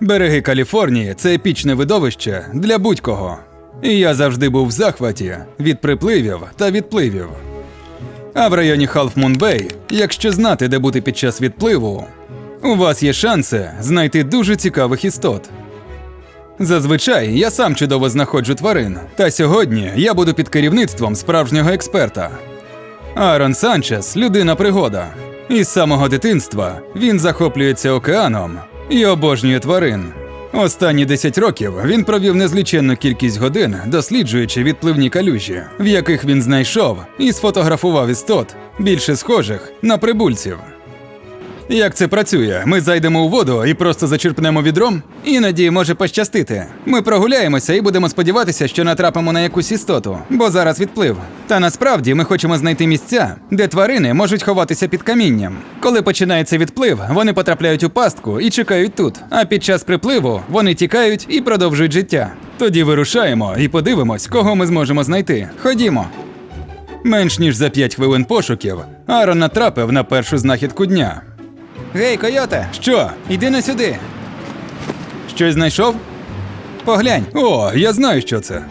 Береги Каліфорнії це епічне видовище для будь-кого. І я завжди був в захваті від припливів та відпливів. А в районі Bay, якщо знати, де бути під час відпливу, у вас є шанси знайти дуже цікавих істот. Зазвичай я сам чудово знаходжу тварин, та сьогодні я буду під керівництвом справжнього експерта. Аарон Санчес людина пригода. Із самого дитинства він захоплюється океаном і обожнює тварин. Останні 10 років він провів незліченну кількість годин, досліджуючи відпливні калюжі, в яких він знайшов і сфотографував істот, більше схожих на прибульців. Як це працює? Ми зайдемо у воду і просто зачерпнемо відром? Іноді може пощастити. Ми прогуляємося і будемо сподіватися, що натрапимо на якусь істоту, бо зараз відплив. Та насправді ми хочемо знайти місця, де тварини можуть ховатися під камінням. Коли починається відплив, вони потрапляють у пастку і чекають тут. А під час припливу вони тікають і продовжують життя. Тоді вирушаємо і подивимось, кого ми зможемо знайти. Ходімо. Менш ніж за 5 хвилин пошуків Аарон натрапив на першу знахідку дня. Гей, койоте! Що? Іди на сюди. Щось знайшов? Поглянь. О, я знаю, що це.